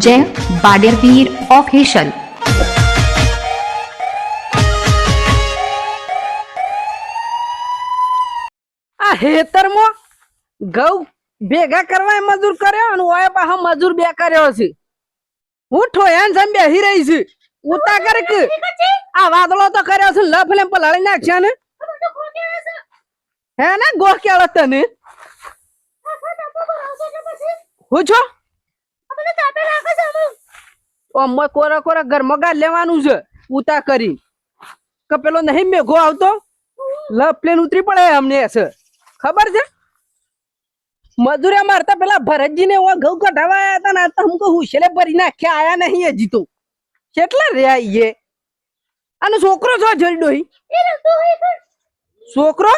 જય બાડેરવીર ઓફિશિયલ આ હેતરમાં ઘઉં ભેગા કરવા મજૂર કર્યો અને ઓય પાછો મજૂર બે કર્યો છે હું ઠોયાન સામે બેહી રહી છું ઉતા કર કે આ વાદળો તો કર્યો છે લફ લેમ પલાળી નાખ્યા ને હે ને ગોહ કેળો તને હું છો ઓમય કોરા કોરા ઘરમાં ગાળ લેવાનું છે. ઉતા કરી. કે પેલો નહીં મેઘો આવતો. લ પ્લેન ઉતરી પડે અમને છે. ખબર છે? મજૂરે મારતા પેલા ભરતજીને ઓ ઘઉં કઢાવા આવ્યા હતા ને આ તો હમકો હુશેલે ભરી નાખ્યા આયા નહીં હજી તો. કેટલા રહ્યા ઈએ અને છોકરો છો જરી ડોહી? છોકરો?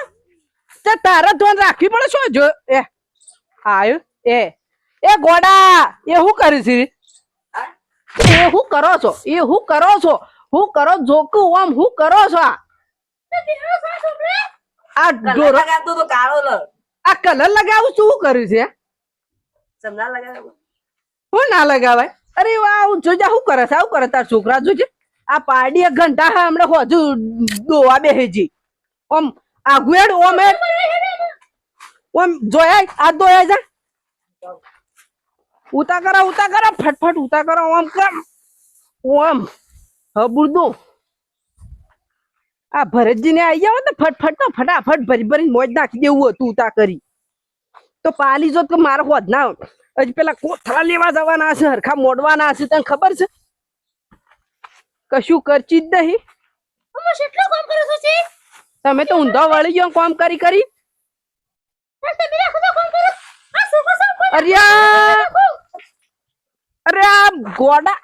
તે તારા ધોન રાખવી પડે છો જો? એ આયો એ. એ ગોડા એ હું કરી છે એ હું કરો છો? એ હું કરો છો? હું કરો જોકું આમ હું કરો છો આ? આ ડોરો લગાવતો તો કાળો લ. આ કલર લગાવું શું કર્યું છે? લગાવ હું ના લગાવાય? અરે વાહ હું જોજે શું કરે છે? આવું કરે તાર છોકરા? જોજે આ પાડી એક ઘંટા હા હમણાં હજુ દોવા બેહેજી ઓમ આગુએડ ઓમ એડ ઓમ જોયા? આ દોયા જા. ઉતા કરા ઉતા કરા ફટફટ ઉતા કરો ઓમ કર ઓમ હબુરદો આ ભરતજી ને આવી જાવ ને ફટફટ તો ફટાફટ ભરી ભરી મોજ નાખી દેવું હતું ઉતા કરી. તો પાલી જો તો મારે હોત ના હજી પેલા કોથળા લેવા જવાના છે હરખા મોડવાના છે તને ખબર છે? કશું કરચી જ નહીં. તમે તો ઊંધો વળી ગયો કામ કરી કરી. અરે ગોડા.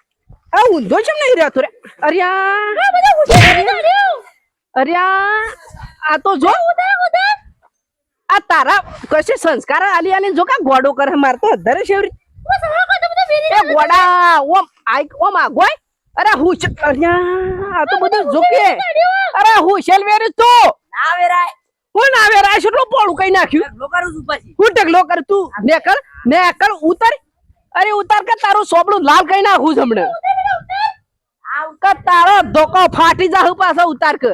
આ ઊંધો છે નહીં રહેતો રે? અરે આ આ તો જો. આ તારા કશે સંસ્કાર આલી આલી જો કા ગોડો કરે મારતો અધરે શેવરી એ ગોડા ઓમ આઈ ઓમ આગોય અરે હું છે? અરે આ તો બધું જોકે અરે હું શેલ વેરી તો ના વેરાય. ના આવે રાય એટલું પોળું કઈ નાખ્યું? હું ઢગલો કરું તું? ને કર ને કર ઉતર. અરે ઉતાર કે તારું સોપડું લાલ કઈ નાખું છે હમણાં. કે તારો ધોકો ફાટી જાહુ પાછો ઉતાર કે.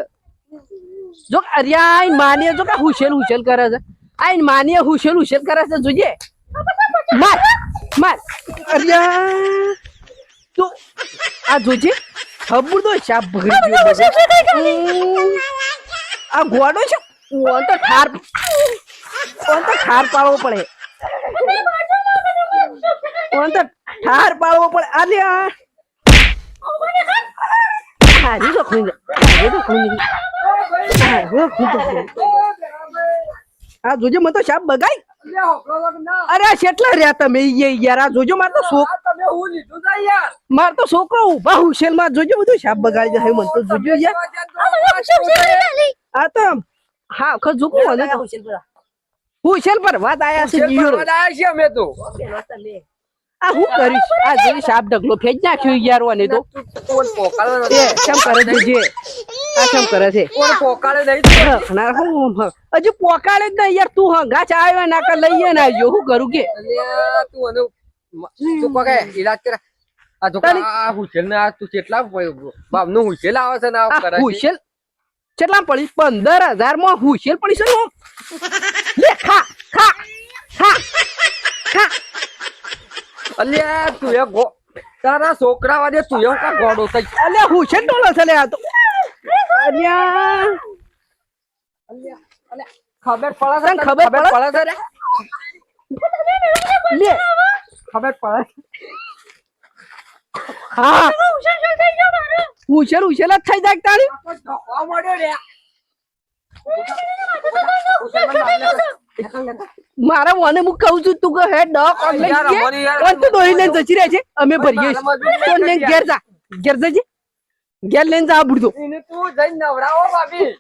જો અરિયા આઈન માનીએ જો કે હુશેલ હુશેલ કરે છે. આઈન માનીએ હુશેલ હુશેલ કરે છે જોજે માર માર. અરિયા તું આ જોજે. ખબર તો બધો. ઉમ, આ ગોડો છે ઓન તો ઠાર ઓન તો ઠાર પાડવો પડે. ઓન તો ઠાર પાડવો પડે. આલે આ. હારી તો ખૂંદ હારી તો ખૂંદ હારી ખૂંદ આ જોજો મને તો શાપ બગાઈ. અરે કેટલા રહ્યા તમે યાર? આ જોજો માર તો શોક તમે હું લીધું છે યાર? માર તો છોકરો ઊભા હુશેલમાં જોજો બધું શાપ બગાડી જાય. મને તો જોજો યાર. આ તો હા ખર જોકું હુશેલ પર વાત આયા છે જીરો અમે તો. આ હું કરીશ? આ જોઈ સાપ ઢગલો ફેજ નાખ્યો યાર ઓને તો. કોણ પોકાળો છે? કેમ કરે છે જે? આ કેમ કરે છે? કોણ પોકાળે નહીં? ના હું હ- હજુ પોકાળે જ નહીં યાર તું હંગા ચાવ્યો ના કર લઈએ ના આવ્યો. હું કરું કે? તું આનો તું કોકે ઈલાજ કરે. આ તો આ હુસેન ને આ તું કેટલા બાપનું હુસેલ આવે છે ને આ કરે છે. હુશેલ કેટલા પડી? પંદર હજારમાં હુશેલ પડી છે ને લે ખા ખા ખા ખા. અલ્યા તું એ ગો તારા છોકરા વાડે તું એવું કા ગોડો થઈ અલ્યા હું છે ડોલો છે લે આ તો અલ્યા ખબર પડે તને ખબર પડે? પડે છે લે. ખબર પડે હા. હુશેલ હુશેલ જ થઈ જાય તારી? ધક્કો મળ્યો રે? મારા મને હું કહું છું તું કે હે ડક ઓનલાઈન છે યાર, કે યાર, ઓન તો દોરી લઈને જતી રહે છે. અમે ભરીએ. તો ને ઘેર જા. ઘેર જજે. ઘેર લઈને જા બુડતો ઇને તું જઈ નવડાવો ભાભી.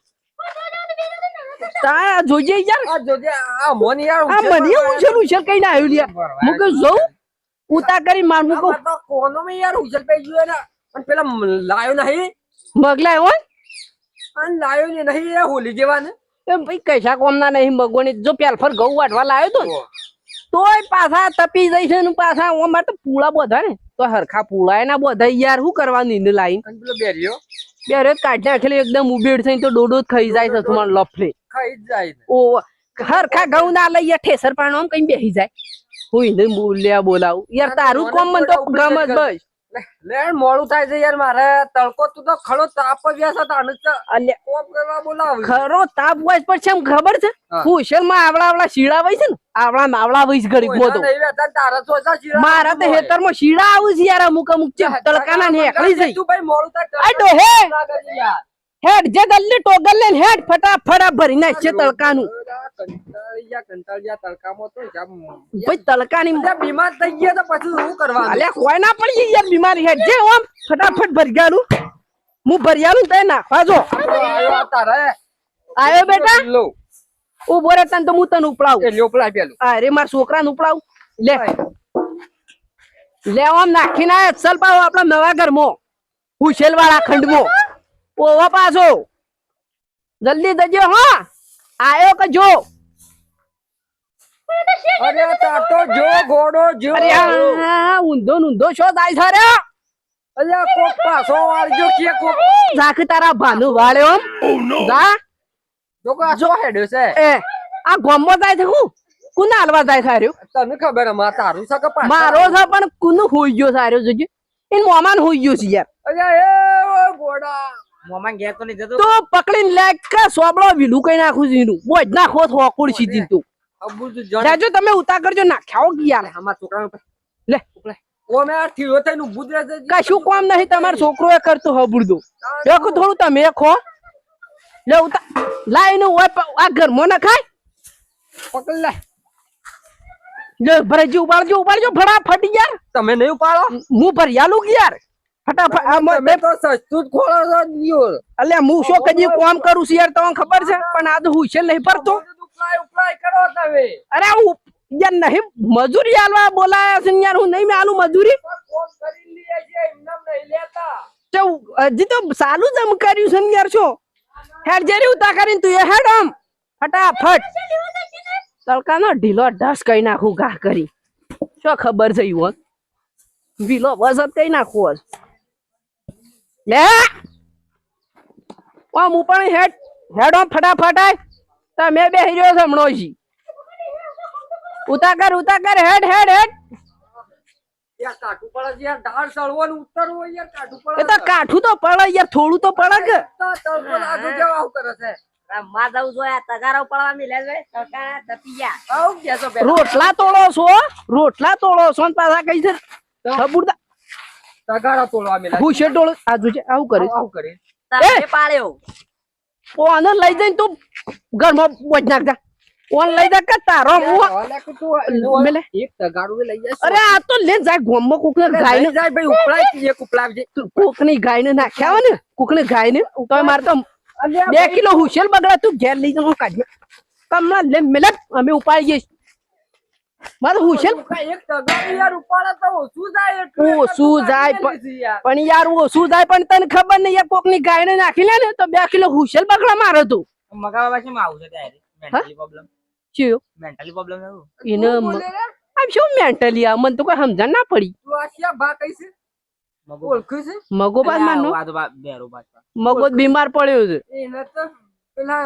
તા જોજે યાર. આ જોજે આ મોન યાર આ મને ઉછેર છે કઈ ના આવ્યું લ્યા હું કહું જોઉં? ઉતા કરી માર મુકો કોનો મે યાર ઉજલ પે ગયો ને અને પેલા લાયો નહીં? મગલા હોય? અને લાયો ને નહીં એ હોલી જેવા ને એમ ભાઈ કૈસા કોમના નહીં મગવાની જો પેલ ફર ઘઉં વાટવા લાવ્યો તો ને, તોય પાછા તપી જઈશ છે પાછા અમારે તો પૂળા બધા ને. તો હરખા પૂળાય ના બધા યાર શું કરવાનું એને લાઈન પેલો બેરિયો? બે રેત કાઢી નાખેલી એકદમ ઉબેડ થઈને તો ડોડો જ ખાઈ જાય છે તમારે લફલે. ખાઈ જાય ને. ઓ હરખા ઘઉં ના લઈએ ઠેસર પાણો આમ કઈ બેસી જાય. હું ને બોલ્યા બોલાવું. યાર તારું કોમ મને તો ગમ જ બસ. મોડું થાય છે યાર મારે. તડકો તું તો ખરો તાપ જ છે તાને કોમ કરવા બોલાવ. ખરો તાપ હોય પણ છે ખબર છે? હા. કુશલમાં આવડા આવડા શીડા હોય છે ને આવડા આવડા છે ઘડીકમાં તો મારા તો હેતરમાં શીડા આવું છે યાર અમુક અમુક છે તડકા ને એકલી જઈ તું ભાઈ મોડું થાય ડોહે! લાગે હેડ જે ગલ્લી ટોગલ લે હેડ ફટાફટ ભરી નાખ છે તડકાનું. કંટાળિયા કંટાળિયા તડકામાં તો ભાઈ તડકાની બીમાર થઈ ગયા તો પછી શું કરવાનું? અલ્યા કોઈ ના પડી યાર બીમારી હેડ જે ઓમ ફટાફટ ભરી ગાડું હું ભરિયાનું તે નાખવા જો. આયો તારે. આયો બેટા? ઊભો રે તને તો હું તને ઉપડાવું. એ લ્યો પેલા. પેલું અરે મારા છોકરાને ઉપડાવું. લે. લે આમ નાખીને આયા. ચલ પાવ આપણા નવા ઘરમાં. હુશેલ વાળા મો ઓવા પાછો. જલ્દી જજો હા. આયો કે જો? અરે તાર તો જો ઘોડો જો. અરે આ ઊંધો ઊંધો શો થાય છે અરે અલ્યા કોક પાછો વાળજો કે કોક. ઝાક તારા ભાનુ વાળ્યો આમ જા જો કા જો હેડ્યો છે? એ આ ગોમો જાય છે હું? કુના હાલવા જાય સાર્યો તને ખબર અમાર તારું છે કે? મારો છે પણ કુનું હોઈ ગયો સાર્યો જોજે. એન મોમાન હોઈ ગયો છે યાર. અલ્યા એ ઓ ઘોડા મોમાં ઘેર તો નહીં જતો. તો પકડીને લેક કે સોબળો વિલું કઈ નાખું છું એનું. બોજ નાખો તો હોકુડ સીધી તું. જાજો તમે ઉતા કરજો. નાખ્યાઓ યાર અમાર છોકરાનો લે. ઓ મે. કશું કામ નહીં તમારો છોકરો એ કરતો હબુડદો દેખો થોડું તમે ખો લે ઉતા લાઈને ઓય આ મો ના ખાય. પકડ લે. લે ભરાજી ઉપાડજો ઉપાડજો. ફટાફટ યાર. તમે નહીં ઉપાડો? હું ભરિયાલું કે યાર ફટાફટ આ મે તો સસ્તું ખોળો છો અલ્યા હું શું કજી કામ કરું છું યાર તમને ખબર છે? પણ આ તો હું છે નહીં ભરતો. ઉપલાય ઉપલાય કરો તમે. અરે યાર નહીં મજૂરી આલવા બોલાયા છે યાર હું નહીં મેં આલું મજૂરી ફોન કરી લીએ છે એમને નહીં લેતા. તો હજી તો સાલું જમ કર્યું છે યાર છો? હેડ જેરી ઉતા કરીને તું એ હેડ આમ. ફટાફટ. તડકાનો ઢીલો ઢસ કઈ નાખું ઘા કરી. શું ખબર છે ઈવો વીલો વસત કઈ નાખું હોત લે! હું પણ હેડ હેડ આમ ફટાફટ આય. તમે બે રહ્યો સમણો હમણો જી. ઉતા કર ઉતા કર હેડ હેડ હેડ. યાર કાઠું પડે યાર. ઢાળ ચડવાનું ઉતરવું યાર કાઠું પડે એ તો કાઠું તો પડે યાર થોડું તો પડે કે તો લાગુ કરે છે? છે રોટલા તોડો છો રોટલા તોડો છો ને પાછા કઈ છે? ખબુરદા તગારા તોડવા મેલા ભૂસે ટોળો આ છે આવું કરે આવું કરે પાડ્યો. ઓને લઈ જઈને તું ઘરમાં બોજ નાખજા. ઓન લઈ જા કે તારો મું મેલે. એક લઈ અરે આ તો લે જાય ગોમમાં કોકને ગાય લઈ જાય ભાઈ ઉપલાય છે કોકની ગાય ને નાખ્યા હોય ને કોકને ગાય ને તો મારે તો બે કિલો હુશેલ બગડા તું ઘેર લઈ જા હું કાઢી કમલા લે મેલે અમે ઉપાય જઈશ. મારે હું ભાઈ, એક તગારું યાર ઉપાડે તો ઓછું જાય એટલું એટલે ઓછું તું જાય કાઢી પણ છે યાર. પણ યાર ઓછું જાય પણ તને ખબર નહીં યાર કોકની ગાય ને નાખી લે ને તો બે કિલો હુશેલ બગડા મારે તું. મગાવા પછી આવું છે મેન્ટલી પ્રોબ્લેમ ચિયો મેન્ટલી પ્રોબ્લેમ થયું એને તું મ- બોલે રે? આમ શું મેન્ટલી આ? મને તો કોઈ સમજણ ના પડી. તું આ શ્યા ભા કઈ છે? મગો છે? માનો બીમાર પડ્યો છે. એને તો પેલા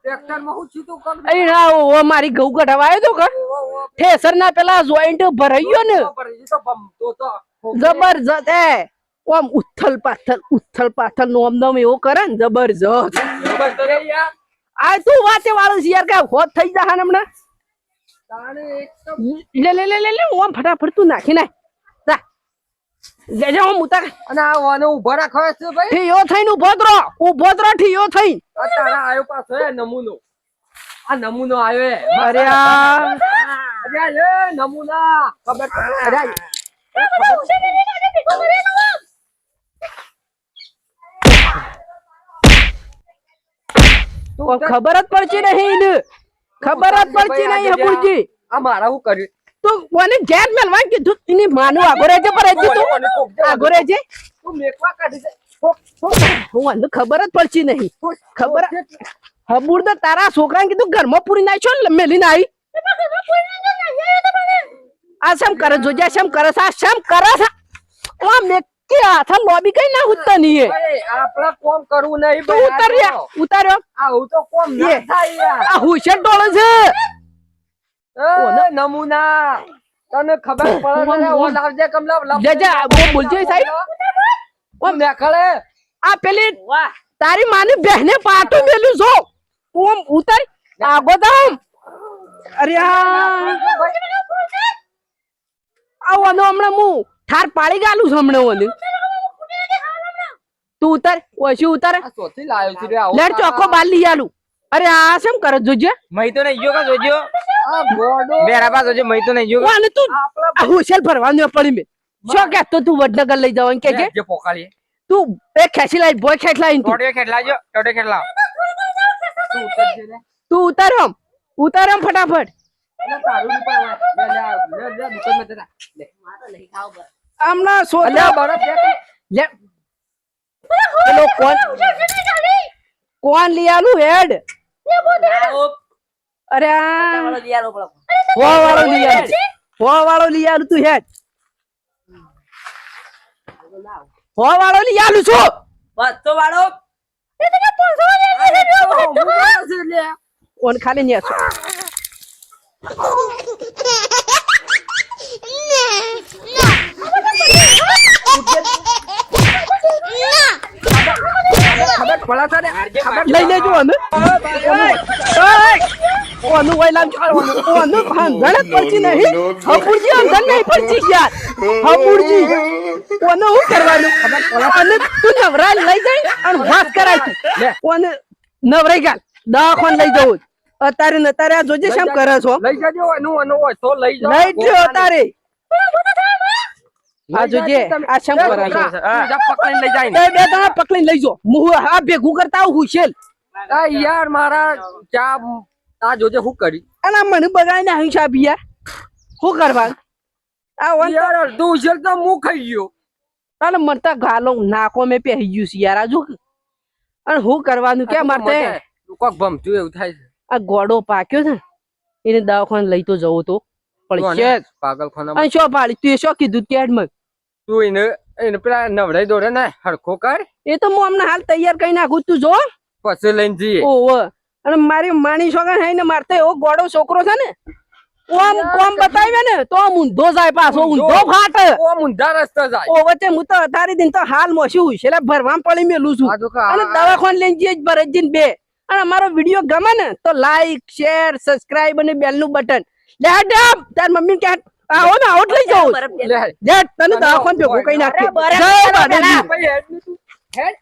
ટ્રેક્ટરમાં હું કર ના ઓ મારી આવ્યો તો કર ઠેસર ના પેલા જોઈન્ટ ભરાઈ ને. જબરજસ્ત એ ઓમ ઉથલ પાથલ ઉથલ પાથલ નો અમદમ એવો કરે ને જબરજસ્ત. આ તું વાતે વાળો છે યાર કે હોત થઈ જા હમણાં? લે લે લે લે ઓમ ફટાફટ તું નાખી નાખ. લે હું ઓમ ઉતાર અને આ વાને ઊભો રાખો છે ભાઈ. ઠીયો થઈને ઊભો રહો. ઊભો દરો ઠીયો થઈ તારા આયો પાછો એ નમૂનો. આ નમૂનો આવ્યો એ. અરે આ. અરે આ નમૂના. ખબર અરે ખબર જ પડતી નહીં ખબર જ પડતી નહીં હબુરજી આ મારા હું કર્યું? તું મને ઘેર મેલવા કીધું. એની માનું આગોરે જે પર રહેજે તું. આગોરે જે તું મેકવા કાઢી દે. હું મને ખબર જ પડતી નહીં. ખબર. હબુર તો તારા છોકરાને કીધું ઘરમાં પૂરી નાખ્યો ને મેલીને આવી આ શેમ કરે? જોજે શેમ કરે છે? આ શેમ કરે છે? આ મેકી હાથા લોબી કઈ ના ઉતર નહીં આપણે કોમ કરવું નહીં તું ભાઈ, ઉતર આ. ઉતાર્યો આવું તો કોમ ના થાય. આ હુશેર ડોળે છે? નમૂના. તને ખબર પડે ને ઓ કમલા લાવ- જા, જા, બોલજે સાહેબ. ઓમ નીકળે. આ પેલી તારી માની બહેને પાટું મેલ્યું જો. તું ઉતર. આગો તો અરે આ. આવવાનો હમણાં હું ઠાર પાડી ગાલું છું હમણાં ઓને. તું ઉતર ઓછી ઉતર. આ ચોથી લાવ્યો છે રે આવો લેટ ચોખ્ખો બાર લઈ આલું. અરે આ શેમ કરે જોજે? મહી તો ને ગયો કા જોજો બેરા જે મહી તો નહીં જોયું અને તું હોશિયાર ભરવાનું પડી મેં. શું તો તું વડનગર લઈ જાવ કે કે? જે પોકાળી તું એ ખેંચી લાઈ બોય ખેંચ લાઈ તું ટોટે ખેટલા જો ટોટે ખેટલા તું ઉતર રે. તું ઉતાર આમ ફટાફટ. હમણાં સો બરફ લે. કોણ કોણ લઈ આલું હેડ? અરે આલો વાળો લઈ હો. વાળો લઈ તું હેડ. હો વાળો લઈ આલું છું બસ તો વાળો ઓન ખાલી ને છો ખબર ખોલા છે. ને? ખબર લઈ લેજો ઓને ઓનું વઈ લાવ ઓનું ભાંગણ જ પડતી નહીં. હપુરજી અંદર નહીં પડતી યાર હપુરજી. ઓને હું કરવાનું? અને તું નવરા લઈ જઈ અને વાત કરાય તું. ઓને નવરાઈ ગાલ. દવાખાન લઈ જવું. અત્યારે ને અત્યારે આ જોજે શેમ કરે છો? લઈ જજો એનું એનું હોય તો લઈ જાઓ. લઈ જ અત્યારે આ જોજે આ શેમ કરે છે? પકડીને લઈ જાય. બે દાણા પકડીને લઈ જો. હું આ ભેગું કરતા હું હુશેલ આ યાર મારા ચા આ જોજે હું કરી? અને આ મને બગાડીને અહીં છે યાર શું કરવાનું? આ વન યાર અડધું ઉછેર તો હું ખાઈ ગયો. અને મને ગાલો નાકો મેં પહેરી ગયું છે યાર અને શું કરવાનું? કે મારે કોક ભમતું એવું થાય છે. આ ગોડો પાક્યો છે એને દવાખાને લઈ તો જવો તો પણ છે પાગલખાનામાં અને શું પાડી? તું એ શું કીધું જ તું એને એને પેલા નવડાઈ દોડે ને હરખો કર. એ તો હું હમણાં હાલ તૈયાર કરી નાખું. તું જો. પછી લઈને જઈએ. ઓહો. અને મારી માણી છોકરા હે ને મારતે એવો ગોડો છોકરો છે ને ઓમ કોમ બતાવ્યા ને તો ઊંધો જાય પાછો ઊંધો. ફાટે. ઊંધા રસ્તે જાય. ઓ વચ્ચે હું તો અતારી દિન તો હાલ મોશું છે એટલે ભરવામ પડી મેલું છું. અને દવાખાન લઈને જઈએ ભરે બે. અને અમારો વીડિયો ગમે ને તો લાઈક શેર સબસ્ક્રાઇબ અને બેલનું બટન. લે આમ તાર મમ્મી કે આવો ને આઉટ લઈ જાઉં. લે. તને દવાખાન ભેગું કઈ નાખે જય હેડ.